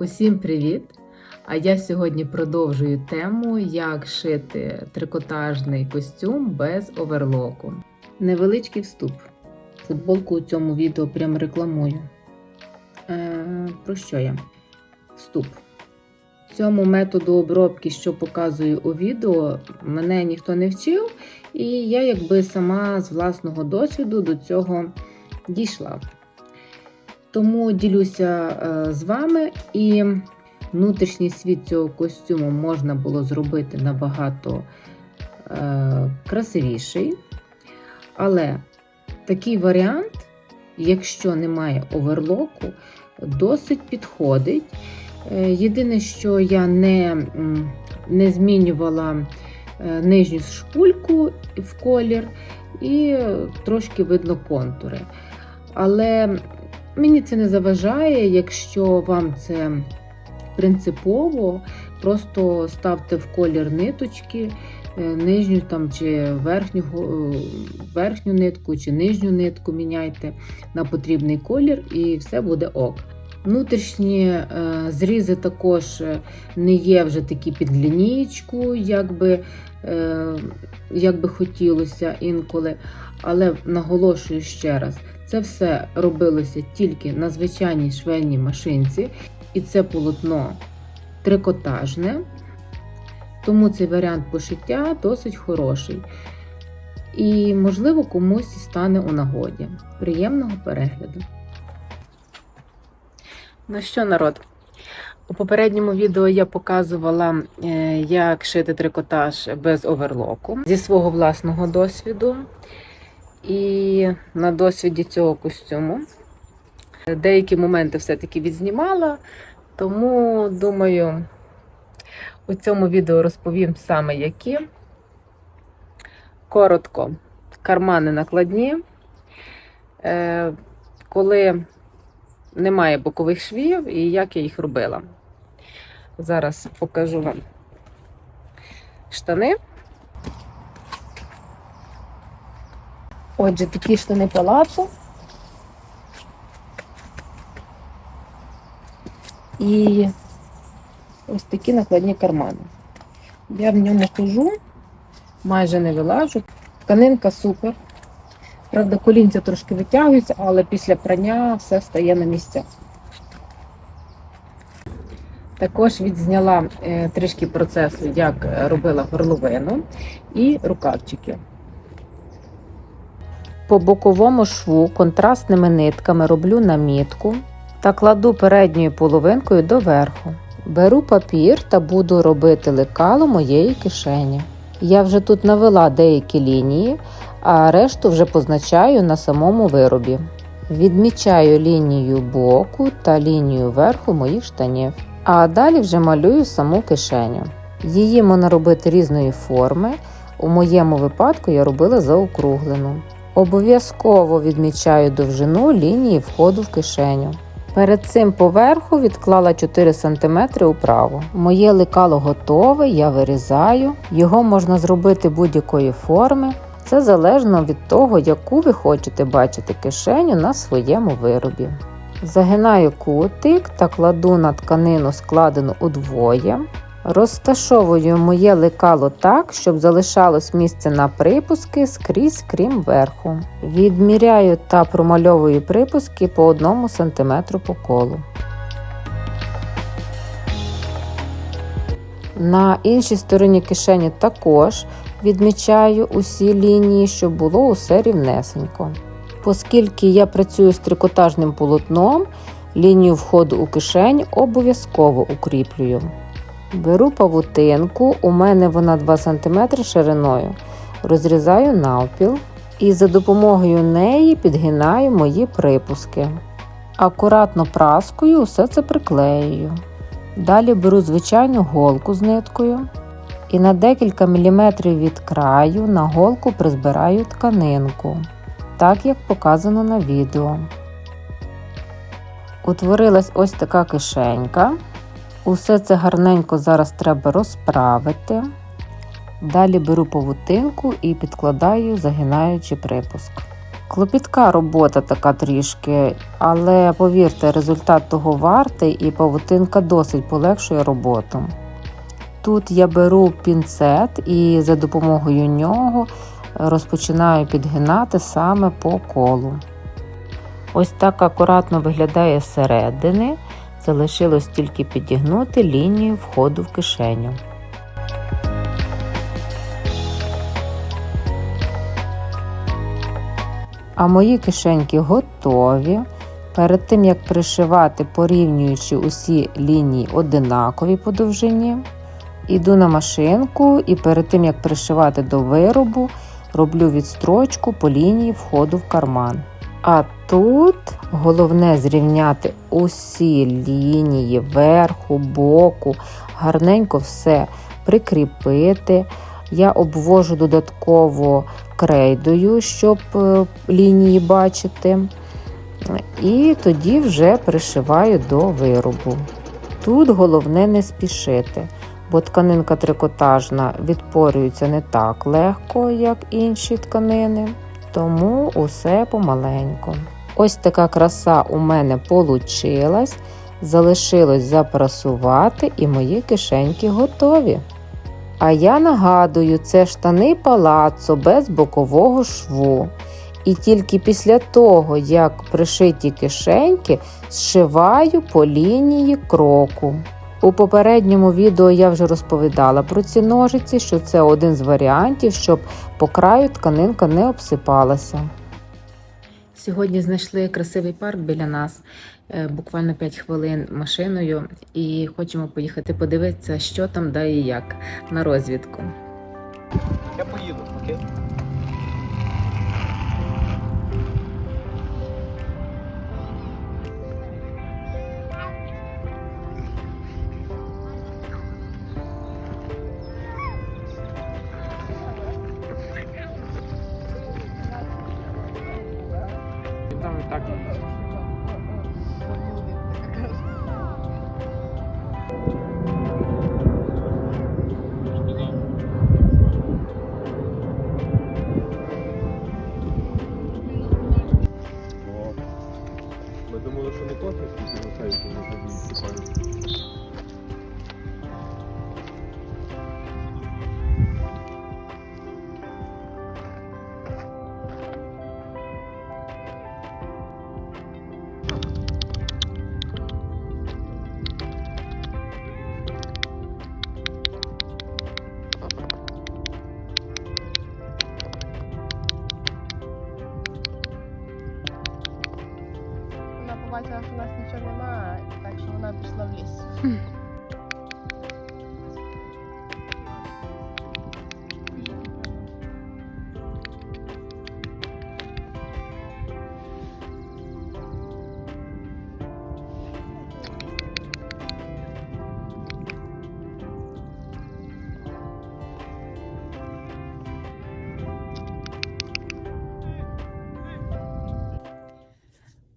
Усім привіт! А я сьогодні продовжую тему, як шити трикотажний костюм без оверлоку. Невеличкий вступ. Футболку у цьому відео прям рекламую. Е, про що я? Вступ. Цьому методу обробки, що показую у відео, мене ніхто не вчив, і я якби сама з власного досвіду до цього дійшла. Тому ділюся е, з вами і внутрішній світ цього костюму можна було зробити набагато е, красивіший. Але такий варіант, якщо немає оверлоку, досить підходить. Е, Єдине, що я не, не змінювала нижню шпульку в колір, і трошки видно контури. Але мені це не заважає, якщо вам це принципово, просто ставте в колір ниточки, е, нижню там чи верхню, е, верхню нитку чи нижню нитку міняйте на потрібний колір, і все буде ок. Внутрішні е, зрізи також е, не є вже такі під лінієчку, як би, е, як би хотілося інколи. Але наголошую ще раз, це все робилося тільки на звичайній швейній машинці, і це полотно трикотажне, тому цей варіант пошиття досить хороший. І, можливо, комусь стане у нагоді. Приємного перегляду! Ну що, народ? У попередньому відео я показувала, е, як шити трикотаж без оверлоку зі свого власного досвіду. І на досвіді цього костюму деякі моменти все-таки відзнімала, тому думаю, у цьому відео розповім саме які. Коротко, кармани накладні. Е, Коли немає бокових швів і як я їх робила. Зараз покажу вам штани. Отже, такі штани палацу. І ось такі накладні кармани. Я в ньому хожу, майже не вилажу. Тканинка супер. Правда, колінця трошки витягуються, але після прання все стає на місця. Також відзняла е, трішки процесу, як робила горловину і рукавчики. По боковому шву контрастними нитками роблю намітку та кладу передньою половинкою доверху. Беру папір та буду робити лекало моєї кишені. Я вже тут навела деякі лінії, а решту вже позначаю на самому виробі. Відмічаю лінію боку та лінію верху моїх штанів. А далі вже малюю саму кишеню. Її можна робити різної форми. У моєму випадку я робила заокруглену. Обов'язково відмічаю довжину лінії входу в кишеню. Перед цим поверху відклала 4 см управо. Моє лекало готове, я вирізаю. Його можна зробити будь-якої форми. Це залежно від того, яку ви хочете бачити кишеню на своєму виробі. Загинаю кутик та кладу на тканину складену удвоє. Розташовую моє лекало так, щоб залишалось місце на припуски скрізь крім верху. Відміряю та промальовую припуски по 1 см по колу. На іншій стороні кишені також відмічаю усі лінії, щоб було усе рівнесенько. Оскільки я працюю з трикотажним полотном, лінію входу у кишень обов'язково укріплюю. Беру павутинку, у мене вона 2 см шириною, розрізаю навпіл і за допомогою неї підгинаю мої припуски. Акуратно праскою все це приклеюю. Далі беру звичайну голку з ниткою і на декілька міліметрів від краю на голку призбираю тканинку, так як показано на відео. Утворилась ось така кишенька. Усе це гарненько зараз треба розправити. Далі беру павутинку і підкладаю, загинаючи припуск. Клопітка робота така трішки, але повірте, результат того вартий і павутинка досить полегшує роботу. Тут я беру пінцет і за допомогою нього розпочинаю підгинати саме по колу. Ось так акуратно виглядає зсередини. Залишилось тільки підігнути лінію входу в кишеню. А мої кишеньки готові. Перед тим як пришивати, порівнюючи усі лінії одинакові по довжині, іду на машинку і перед тим як пришивати до виробу, роблю відстрочку по лінії входу в карман. А тут головне зрівняти усі лінії верху, боку, гарненько все прикріпити. Я обвожу додатково крейдою, щоб е, лінії бачити. І тоді вже пришиваю до виробу. Тут головне не спішити, бо тканинка трикотажна відпорюється не так легко, як інші тканини, тому усе помаленьку. Ось така краса у мене получилась. Залишилось запрасувати і мої кишеньки готові. А я нагадую, це штани палацо без бокового шву. І тільки після того, як пришиті кишеньки, зшиваю по лінії кроку. У попередньому відео я вже розповідала про ці ножиці, що це один з варіантів, щоб по краю тканинка не обсипалася. Сьогодні знайшли красивий парк біля нас, е, буквально 5 хвилин машиною, і хочемо поїхати подивитися, що там, де і як на розвідку. Я поїду, окей? Там і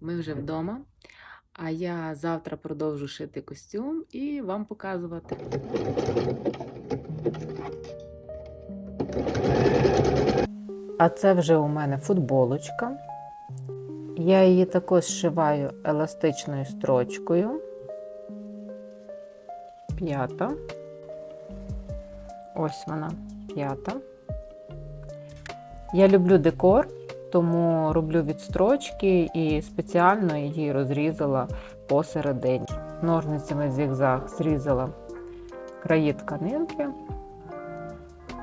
Ми вже вдома, а я завтра продовжу шити костюм і вам показувати. А це вже у мене футболочка. Я її також зшиваю еластичною строчкою. П'ята. Ось вона, п'ята. Я люблю декор, тому роблю відстрочки і спеціально її розрізала посередині. Ножницями зігзаг зрізала краї тканинки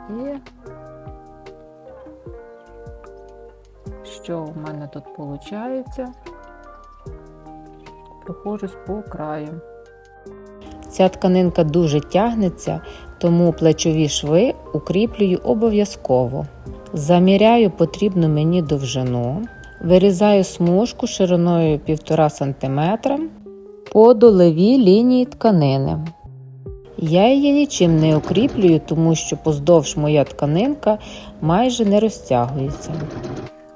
і що в мене тут виходить? Прохожусь по краю. Ця тканинка дуже тягнеться, тому плечові шви укріплюю обов'язково. Заміряю потрібну мені довжину, вирізаю смужку шириною 1,5 см по долевій лінії тканини. Я її нічим не укріплюю, тому що поздовж моя тканинка майже не розтягується.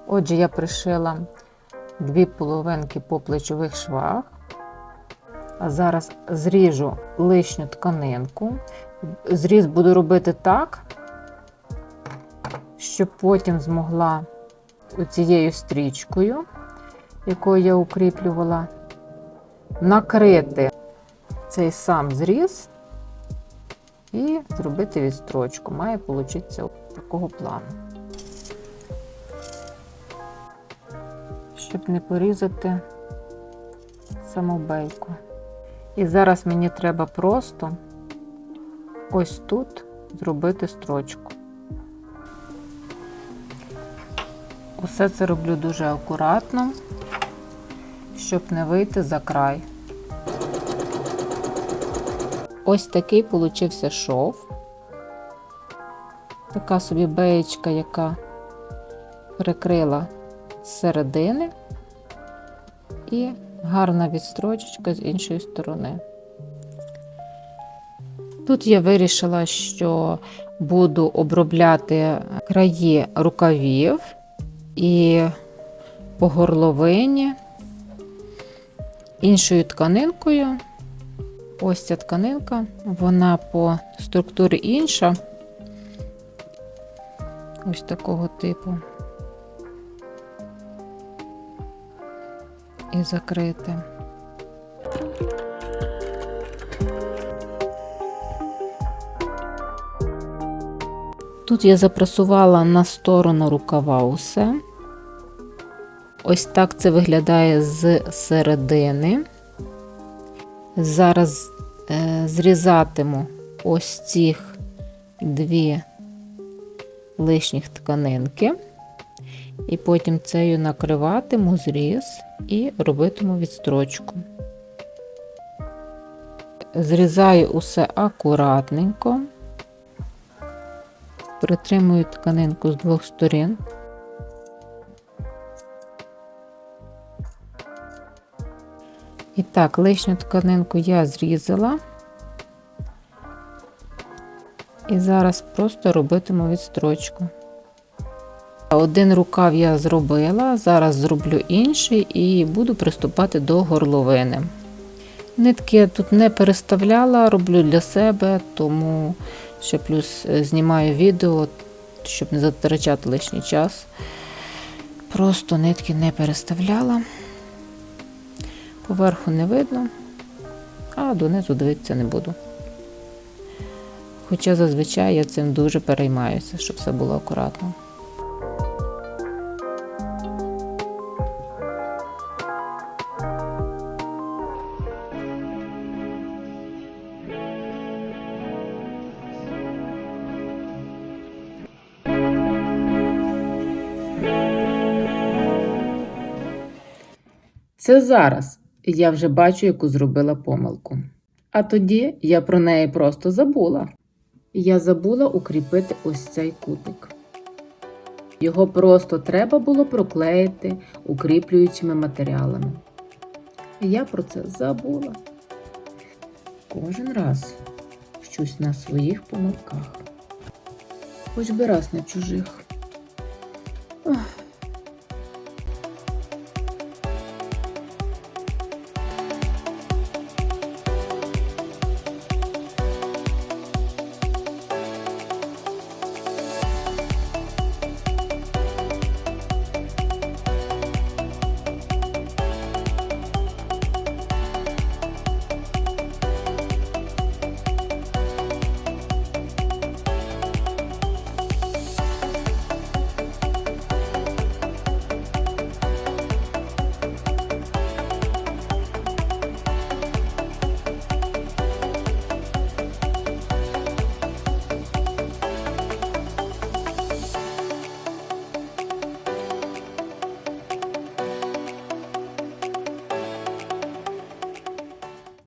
Отже, я пришила дві половинки по плечових швах. А зараз зріжу лишню тканинку. Зріз буду робити так, щоб потім змогла цією стрічкою, якою я укріплювала, накрити цей сам зріз і зробити відстрочку. Має получитися такого плану. Щоб не порізати саму бейку. І зараз мені треба просто ось тут зробити строчку. Усе це роблю дуже акуратно, щоб не вийти за край. Ось такий получився шов. Така собі беєчка, яка прикрила з середини і гарна відстрочечка з іншої сторони. Тут я вирішила, що буду обробляти краї рукавів і по горловині іншою тканинкою. Ось ця тканинка, вона по структурі інша. Ось такого типу. І закрити. Тут я запресувала на сторону рукава усе. Ось так це виглядає з середини. Зараз е, зрізатиму ось цих дві лишніх тканинки, і потім цею накриватиму зріз і робитиму відстрочку. Зрізаю усе акуратненько, притримую тканинку з двох сторін. І так, лишню тканинку я зрізала. І зараз просто робитиму відстрочку. Один рукав я зробила, зараз зроблю інший і буду приступати до горловини. Нитки я тут не переставляла, роблю для себе, тому ще плюс е, знімаю відео, щоб не затрачати лишній час. Просто нитки не переставляла. Поверху не видно, а донизу дивитися не буду. Хоча зазвичай я цим дуже переймаюся, щоб все було акуратно. Це зараз я вже бачу, яку зробила помилку. А тоді я про неї просто забула. Я забула укріпити ось цей кутик. Його просто треба було проклеїти укріплюючими матеріалами. Я про це забула. Кожен раз вчусь на своїх помилках. Хоч би раз на чужих.